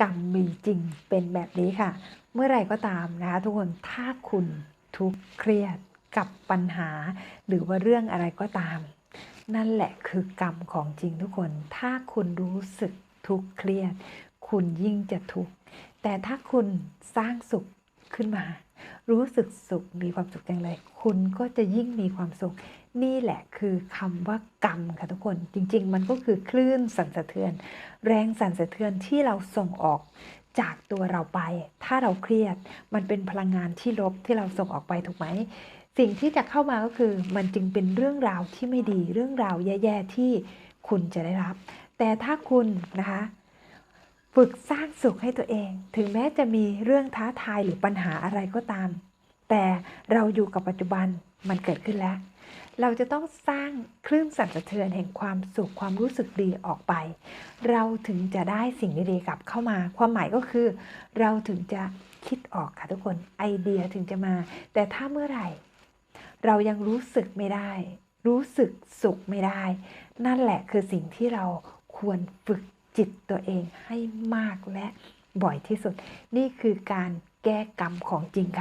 กรรมมีจริงเป็นแบบนี้ค่ะ เมื่อไรก็ตามนะคะทุกคนถ้าคุณทุกข์เครียดกับปัญหา หรือว่าเรื่องอะไรก็ตาม นั่นแหละคือกรรมของจริงทุกคน ถ้าคุณรู้สึกทุกข์เครียด คุณยิ่งจะทุกข์แต่ถ้าคุณสร้างสุข ขึ้นมา รู้สึกสุขมีความสุขจังเลย คุณก็จะยิ่งมีความสุข นี่แหละคือคำว่ากรรมค่ะทุกคนจริง ๆ มันก็คือคลื่นสั่นสะเทือน แรงสั่นสะเทือนที่เราส่งออกจากตัวเราไป ถ้าเราเครียด มันเป็นพลังงานที่ลบที่เราส่งออกไปถูกไหม สิ่งที่จะเข้ามาก็คือมันจึงเป็นเรื่องราวที่ไม่ดี เรื่องราวแย่ ๆ ที่คุณจะได้รับ แต่ถ้าคุณนะคะ ฝึกสร้างสุขให้ตัวเอง ถึงแม้จะมีเรื่องท้าทายหรือปัญหาอะไรก็ตาม แต่เราอยู่กับปัจจุบันมันเกิดขึ้นแล้ว เราจะต้องสร้างคลื่นสั่นสะเทือนแห่งความสุขความรู้สึกดีออกไป เราถึงจะได้สิ่งดีๆกลับเข้ามา ความหมายก็คือ เราถึงจะคิดออกค่ะทุกคนไอเดียถึงจะมา แต่ถ้าเมื่อไหร่ เรายังรู้สึกไม่ได้ รู้สึกสุขไม่ได้ นั่นแหละคือสิ่งที่เราควรฝึก จิตตัวเองให้มากและบ่อยที่สุด นี่คือการแก้กรรมของจริงค่ะ